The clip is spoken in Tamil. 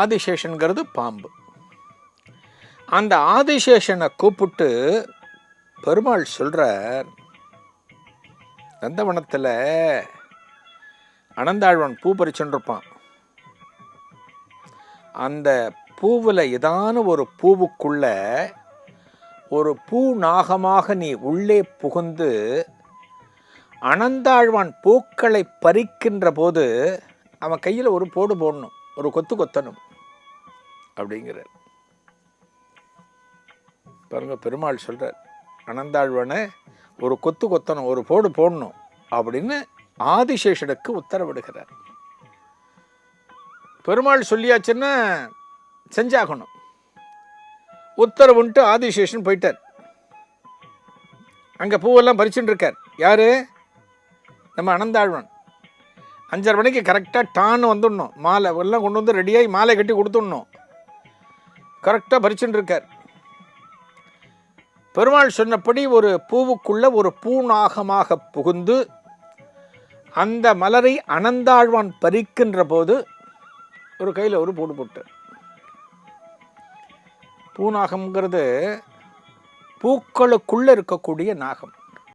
ஆதிசேஷன்கிறது பாம்பு. அந்த ஆதிசேஷனை கூப்பிட்டு பெருமாள் சொல்கிறார் நந்தவனத்தில் அனந்தாழ்வன் பூ பறிச்சுருப்பான் அந்த பூவில் ஏதான ஒரு பூவுக்குள்ள ஒரு பூ நாகமாக நீ உள்ளே புகுந்து அனந்தாழ்வான் பூக்களை பறிக்கின்ற போது அவன் கையில் ஒரு போடு போடணும். ஒரு கொத்து கொத்தனும் அப்படிங்கிறார். பாருங்க பெருமாள் சொல்கிறார் அனந்தாழ்வனை ஒரு கொத்து கொத்தணும் ஒரு போடு போடணும் அப்படின்னு ஆதிசேஷனுக்கு உத்தரவிடுகிறார். பெருமாள் சொல்லியாச்சுன்னா செஞ்சாகணும். உத்தரவுன்ட்டு ஆதிசேஷன் போயிட்டார். அங்கே பூவெல்லாம் பறிச்சுட்டு இருக்கார். யாரு? நம்ம அனந்தாழ்வன். அஞ்சரை மணிக்கு கரெக்டாக டான்னு வந்துடணும். மாலை எல்லாம் கொண்டு வந்து ரெடியாகி மாலை கட்டி கொடுத்துடணும். கரெக்டாக பறிச்சுட்டு இருக்கார். பெருமாள் சொன்னபடி ஒரு பூவுக்குள்ள ஒரு பூநாகமாக புகுந்து அந்த மலரை அனந்தாழ்வான் பறிக்கின்ற போது ஒரு கையில் ஒரு போடு போட்டு பூநாகம்ங்கிறது பூக்களுக்குள்ளே இருக்கக்கூடிய நாகம்.